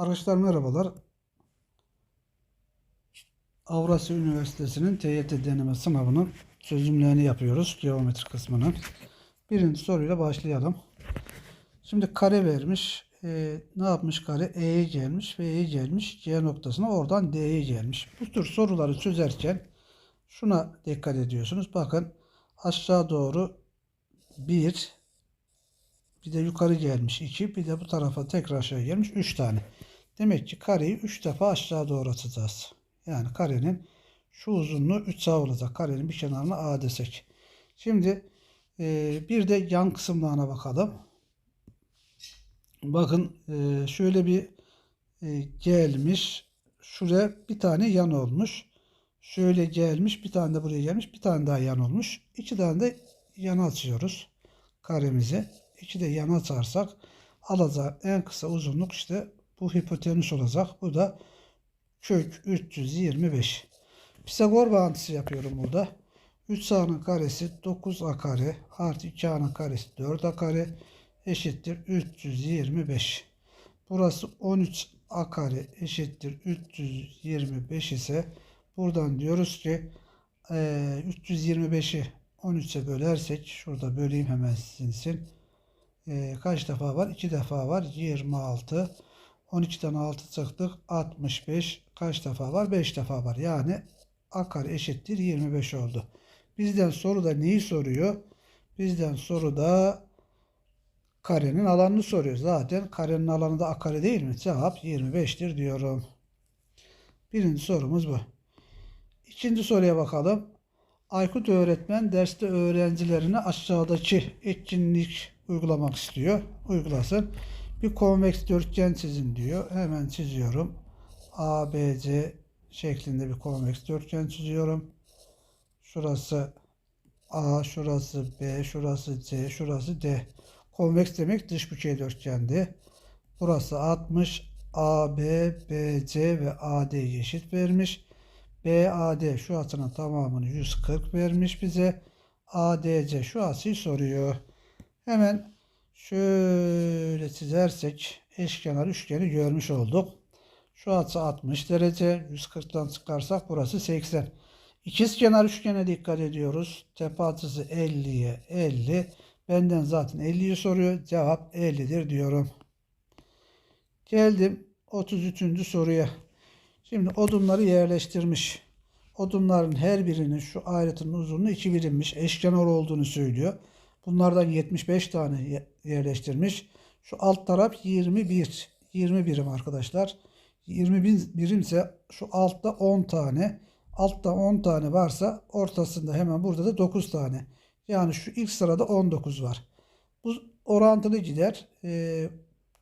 Arkadaşlar merhabalar. Avrasya Üniversitesi'nin TYT deneme sınavının çözümlerini yapıyoruz. Geometri kısmının. Birinci soruyla başlayalım. Şimdi kare vermiş. Ee, ne yapmış kare? E'ye gelmiş ve gelmiş. C noktasına oradan D'ye gelmiş. Bu tür soruları çözerken şuna dikkat ediyorsunuz. Bakın aşağı doğru 1 bir de yukarı gelmiş 2 bir de bu tarafa tekrar aşağı gelmiş 3 tane. Demek ki kareyi 3 defa aşağı doğru atacağız. Yani karenin şu uzunluğu 3 sağ olacak. Karenin bir kenarına A desek. Şimdi e, bir de yan kısımlarına bakalım. Bakın e, şöyle bir e, gelmiş. Şuraya bir tane yan olmuş. Şöyle gelmiş. Bir tane de buraya gelmiş. Bir tane daha yan olmuş. İki tane de yana açıyoruz. Karemizi. İki de yana açarsak alacağı en kısa uzunluk işte bu hipotenüs olacak. Bu da kök 325. Pisagor bağıntısı yapıyorum burada. 3 a'nın karesi 9a kare artı 2a'nın karesi 4a kare eşittir 325. Burası 13a kare eşittir 325 ise buradan diyoruz ki e, 325'i 13'e bölersek şurada böleyim hemen sizinsin. E, kaç defa var? 2 defa var. 26. 12'den 6 çıktık. 65. Kaç defa var? 5 defa var. Yani a kare eşittir 25 oldu. Bizden soruda neyi soruyor? Bizden soruda karenin alanını soruyor. Zaten karenin alanı da a kare değil mi? Cevap 25'tir diyorum. Birinci sorumuz bu. İkinci soruya bakalım. Aykut öğretmen derste öğrencilerine aşağıdaki etkinlik uygulamak istiyor. Uygulasın. Bir konveks dörtgen çizin diyor. Hemen çiziyorum. ABC şeklinde bir konveks dörtgen çiziyorum. Şurası A, şurası B, şurası C, şurası D. Konveks demek dış bükey dörtgendi. Burası 60, AB, BC ve AD eşit vermiş. BAD şu açının tamamını 140 vermiş bize. ADC şu açıyı soruyor. Hemen şöyle çizersek eşkenar üçgeni görmüş olduk. Şu açı 60 derece. 140'tan çıkarsak burası 80. İkizkenar üçgene dikkat ediyoruz. Tepe açısı 50'ye 50. Benden zaten 50'yi soruyor. Cevap 50'dir diyorum. Geldim 33. soruya. Şimdi odunları yerleştirmiş. Odunların her birinin şu ayrıtının uzunluğu 2 birimmiş. Eşkenar olduğunu söylüyor. Bunlardan 75 tane yerleştirmiş. Şu alt taraf 21. 20 birim arkadaşlar. 20 birimse şu altta 10 tane. Altta 10 tane varsa ortasında hemen burada da 9 tane. Yani şu ilk sırada 19 var. Bu orantılı gider.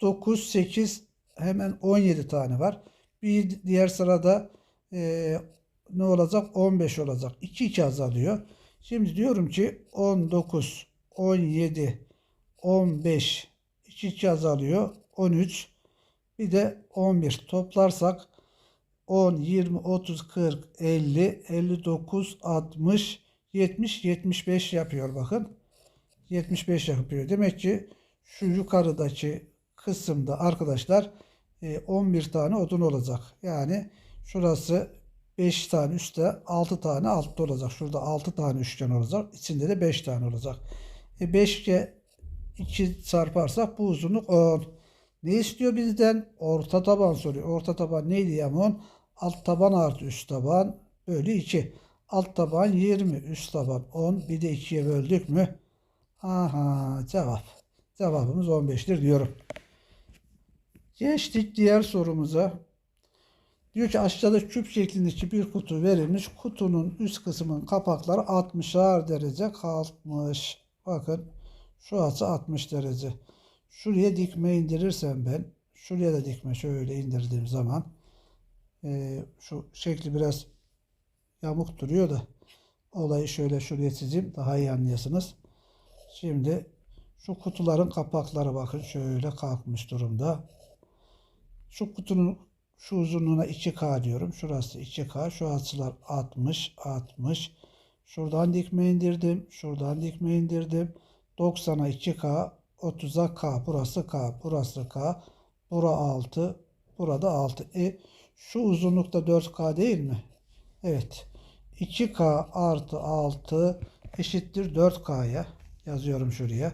9, 8 hemen 17 tane var. Bir diğer sırada e, ne olacak? 15 olacak. 2 2 azalıyor. Şimdi diyorum ki 19, 17, 15, 2 2 azalıyor. 13, bir de 11 toplarsak 10, 20, 30, 40, 50, 59, 60, 70, 75 yapıyor bakın. 75 yapıyor. Demek ki şu yukarıdaki kısımda arkadaşlar 11 tane odun olacak. Yani şurası 5 tane üstte 6 tane altta olacak. Şurada 6 tane üçgen olacak. İçinde de 5 tane olacak. E 5'e 2 çarparsak bu uzunluk 10. Ne istiyor bizden? Orta taban soruyor. Orta taban neydi Yaman? Alt taban artı üst taban bölü 2. Alt taban 20, üst taban 10. Bir de 2'ye böldük mü? Aha cevap. Cevabımız 15'tir diyorum. Geçtik diğer sorumuza. Diyor ki aşağıda küp şeklindeki bir kutu verilmiş. Kutunun üst kısmının kapakları 60'ar derece kalkmış. Bakın şu açı 60 derece. Şuraya dikme indirirsem ben şuraya da dikme şöyle indirdiğim zaman e, şu şekli biraz yamuk duruyor da olayı şöyle şuraya çizeyim daha iyi anlayasınız. Şimdi şu kutuların kapakları bakın şöyle kalkmış durumda. Şu kutunun şu uzunluğuna 2K diyorum. Şurası 2K. Şu açılar 60, 60. Şuradan dikme indirdim. Şuradan dikme indirdim. 90'a 2K, 30'a K. Burası K, burası K. Bura 6, Burada 6. E, şu uzunlukta 4K değil mi? Evet. 2K artı 6 eşittir 4K'ya. Yazıyorum şuraya.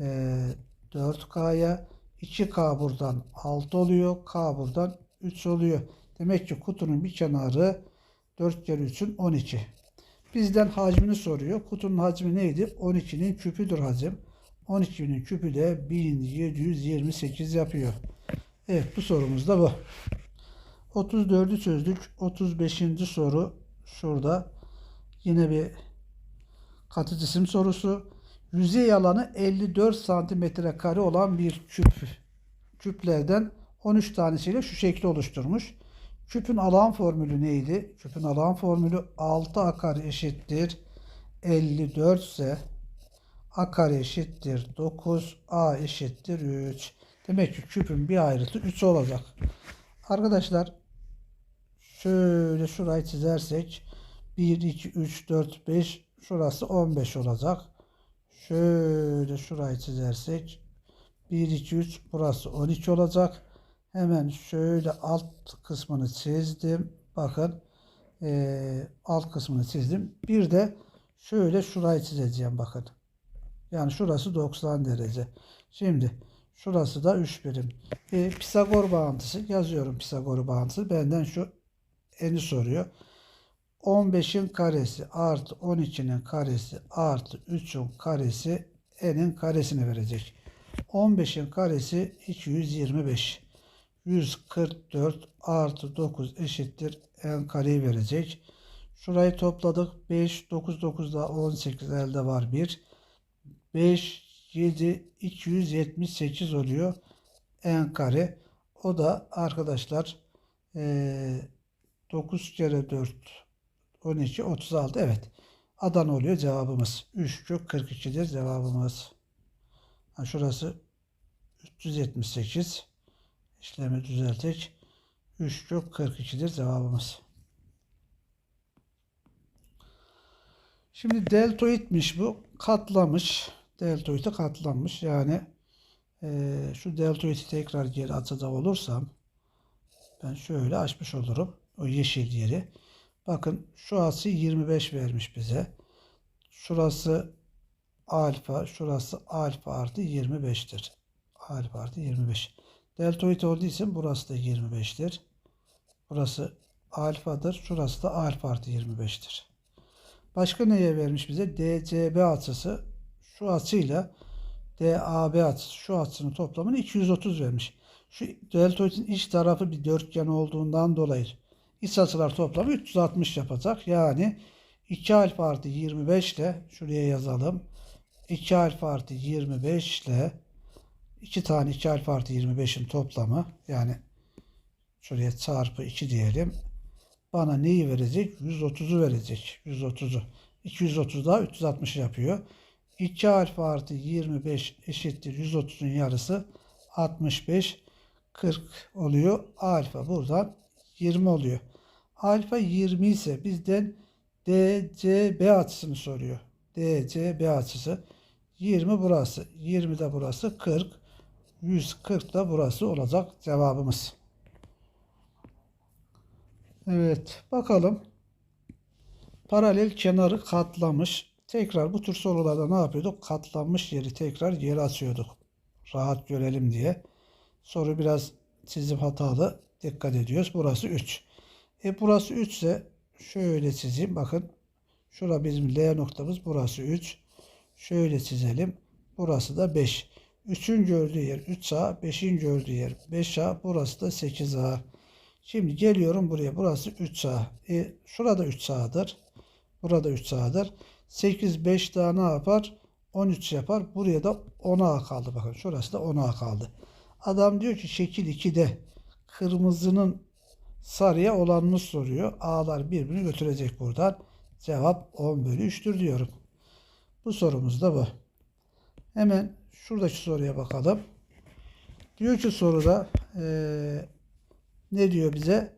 Ee, 4K'ya 2K buradan 6 oluyor. K buradan 3 oluyor. Demek ki kutunun bir kenarı 4 kere 3'ün 12. Bizden hacmini soruyor. Kutunun hacmi neydi? 12'nin küpüdür hacim. 12'nin küpü de 1728 yapıyor. Evet bu sorumuz da bu. 34'ü çözdük. 35. soru şurada. Yine bir katı cisim sorusu. Yüzey alanı 54 santimetre kare olan bir küp. Küplerden 13 tanesiyle şu şekli oluşturmuş. Küpün alan formülü neydi? Küpün alan formülü 6 a kare eşittir 54 ise a kare eşittir 9 a eşittir 3. Demek ki küpün bir ayrıtı 3 olacak. Arkadaşlar şöyle şurayı çizersek 1, 2, 3, 4, 5 şurası 15 olacak. Şöyle şurayı çizersek 1, 2, 3 burası 12 olacak. Hemen şöyle alt kısmını çizdim. Bakın eee, alt kısmını çizdim. Bir de şöyle şurayı çizeceğim bakın. Yani şurası 90 derece. Şimdi şurası da 3 birim. E, Pisagor bağıntısı yazıyorum Pisagor bağıntısı. Benden şu eni soruyor. 15'in karesi artı 12'nin karesi artı 3'ün karesi n'in karesini verecek. 15'in karesi 225. 144 artı 9 eşittir n kareyi verecek. Şurayı topladık. 5, 9, 9 daha 18 elde var 1. 5, 7, 278 oluyor. n kare. O da arkadaşlar eee 9 kere 4 12 36 evet. Adana oluyor cevabımız. 3 kök 42'dir cevabımız. Ha, şurası 378 işlemi düzeltek 3 kök 42'dir cevabımız. Şimdi deltoidmiş bu. Katlamış. Deltoidi katlanmış. Yani eee, şu deltoidi tekrar geri atacak olursam ben şöyle açmış olurum. O yeşil yeri. Bakın şu açı 25 vermiş bize. Şurası alfa, şurası alfa artı 25'tir. Alfa artı 25. Deltoid olduğu için burası da 25'tir. Burası alfadır. Şurası da alfa artı 25'tir. Başka neye vermiş bize? DCB açısı şu açıyla DAB açısı şu açının toplamını 230 vermiş. Şu deltoidin iç tarafı bir dörtgen olduğundan dolayı iç açılar toplamı 360 yapacak. Yani 2 alfa artı 25 ile şuraya yazalım. 2 alfa artı 25 ile 2 tane 2 alfa artı 25'in toplamı yani şuraya çarpı 2 diyelim. Bana neyi verecek? 130'u verecek. 130'u. 230 daha 360 yapıyor. 2 alfa artı 25 eşittir 130'un yarısı 65 40 oluyor. Alfa buradan 20 oluyor. Alfa 20 ise bizden DCB açısını soruyor. DCB açısı 20 burası. 20 de burası 40. 140 da burası olacak cevabımız. Evet bakalım. Paralel kenarı katlamış. Tekrar bu tür sorularda ne yapıyorduk? Katlanmış yeri tekrar geri açıyorduk. Rahat görelim diye. Soru biraz çizim hatalı. Dikkat ediyoruz. Burası 3. E burası 3 ise şöyle çizeyim. Bakın. Şura bizim L noktamız. Burası 3. Şöyle çizelim. Burası da 5. 3'ün gördüğü yer 3A. 5'in gördüğü yer 5A. Burası da 8A. Şimdi geliyorum buraya. Burası 3A. E, şurada 3A'dır. Burada 3A'dır. 8, 5 daha ne yapar? 13 yapar. Buraya da 10A kaldı. Bakın şurası da 10A kaldı. Adam diyor ki şekil 2'de kırmızının sarıya olanını soruyor. A'lar birbirini götürecek buradan. Cevap 10 bölü 3'tür diyorum. Bu sorumuz da bu. Hemen şuradaki soruya bakalım. Diyor ki soruda eee, ne diyor bize?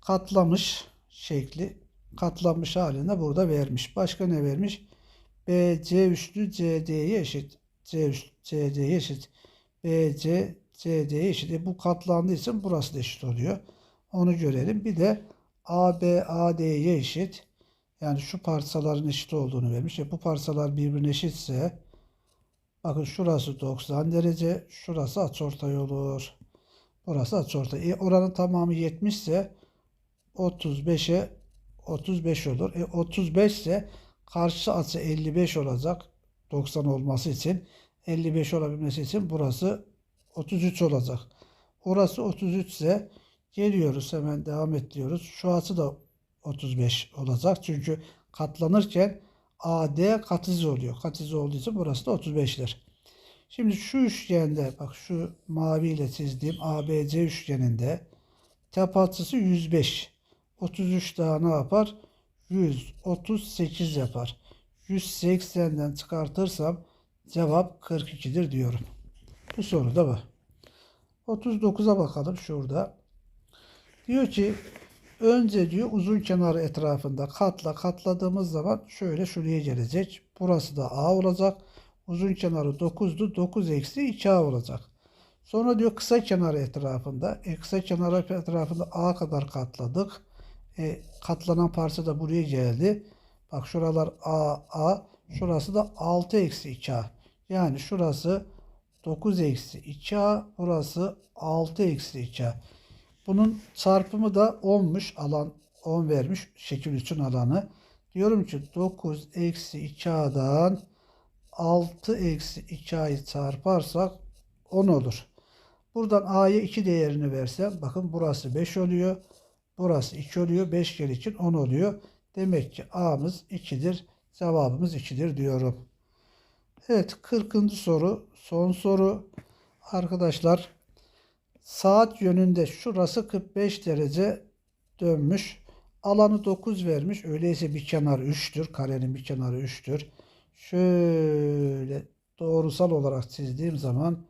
Katlamış şekli katlanmış halinde burada vermiş. Başka ne vermiş? BC üçlü CD'ye eşit. C üst- CD'ye eşit. BC CD'ye eşit. E, bu katlandığı için burası da eşit oluyor. Onu görelim. Bir de AB AD'ye eşit. Yani şu parçaların eşit olduğunu vermiş. E, bu parçalar birbirine eşitse bakın şurası 90 derece. Şurası açıortay olur. Burası açıortay. E, oranın tamamı 70 ise 35'e 35 olur. E 35 ise karşı açı 55 olacak. 90 olması için 55 olabilmesi için burası 33 olacak. Orası 33 ise geliyoruz hemen devam et diyoruz. Şu açı da 35 olacak. Çünkü katlanırken AD katize oluyor. Katize olduğu için burası da 35'tir. Şimdi şu üçgende bak şu maviyle çizdiğim ABC üçgeninde tepe açısı 105. 33 daha ne yapar? 138 yapar. 180'den çıkartırsam cevap 42'dir diyorum. Bu soru da bu. 39'a bakalım şurada. Diyor ki önce diyor uzun kenarı etrafında katla katladığımız zaman şöyle şuraya gelecek. Burası da A olacak. Uzun kenarı 9'du. 9 eksi 2A olacak. Sonra diyor kısa kenarı etrafında. E, kısa kenarı etrafında A kadar katladık. E, katlanan parça da buraya geldi. Bak şuralar A, A. Şurası da 6 eksi 2A. Yani şurası 9 eksi 2A. Burası 6 eksi 2A. Bunun çarpımı da 10'muş. Alan 10 vermiş. Şekil 3'ün alanı. Diyorum ki 9 eksi 2A'dan 6 eksi 2A'yı çarparsak 10 olur. Buradan A'ya 2 değerini versem bakın burası 5 oluyor. Burası 2 oluyor. 5 kere için 10 oluyor. Demek ki A'mız 2'dir. Cevabımız 2'dir diyorum. Evet 40. soru. Son soru. Arkadaşlar saat yönünde şurası 45 derece dönmüş. Alanı 9 vermiş. Öyleyse bir kenar 3'tür. Karenin bir kenarı 3'tür. Şöyle doğrusal olarak çizdiğim zaman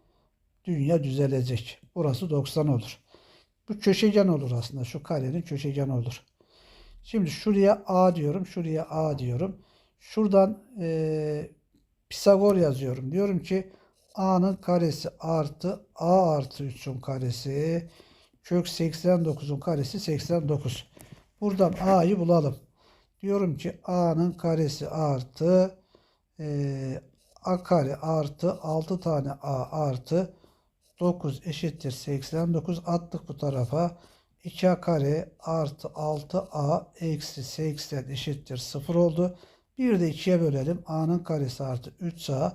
dünya düzelecek. Burası 90 olur. Bu köşegen olur aslında. Şu karenin köşegeni olur. Şimdi şuraya A diyorum. Şuraya A diyorum. Şuradan e, Pisagor yazıyorum. Diyorum ki A'nın karesi artı A artı 3'ün karesi kök 89'un karesi 89. Buradan A'yı bulalım. Diyorum ki A'nın karesi artı e, A kare artı 6 tane A artı 9 eşittir 89 attık bu tarafa. 2A kare artı 6A eksi 80 eşittir 0 oldu. Bir de 2'ye bölelim. A'nın karesi artı 3A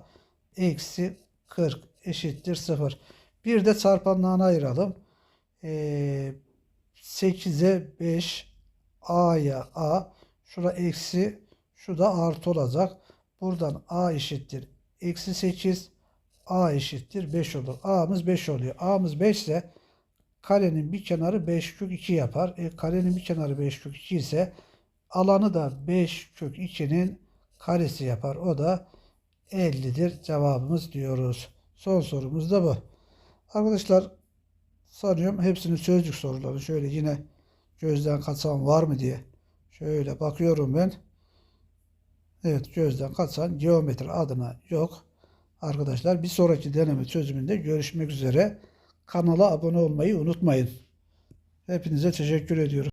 eksi 40 eşittir 0. Bir de çarpanlarına ayıralım. Ee, 8'e 5 A'ya A. Şura eksi şu da artı olacak. Buradan A eşittir eksi 8 A eşittir 5 olur. A'mız 5 oluyor. A'mız 5 ise karenin bir kenarı 5 kök 2 yapar. E, karenin bir kenarı 5 kök 2 ise alanı da 5 kök 2'nin karesi yapar. O da 50'dir cevabımız diyoruz. Son sorumuz da bu. Arkadaşlar sanıyorum hepsinin sözcük soruları. Şöyle yine gözden kaçan var mı diye. Şöyle bakıyorum ben. Evet gözden kaçan geometri adına yok. Arkadaşlar bir sonraki deneme çözümünde görüşmek üzere. Kanala abone olmayı unutmayın. Hepinize teşekkür ediyorum.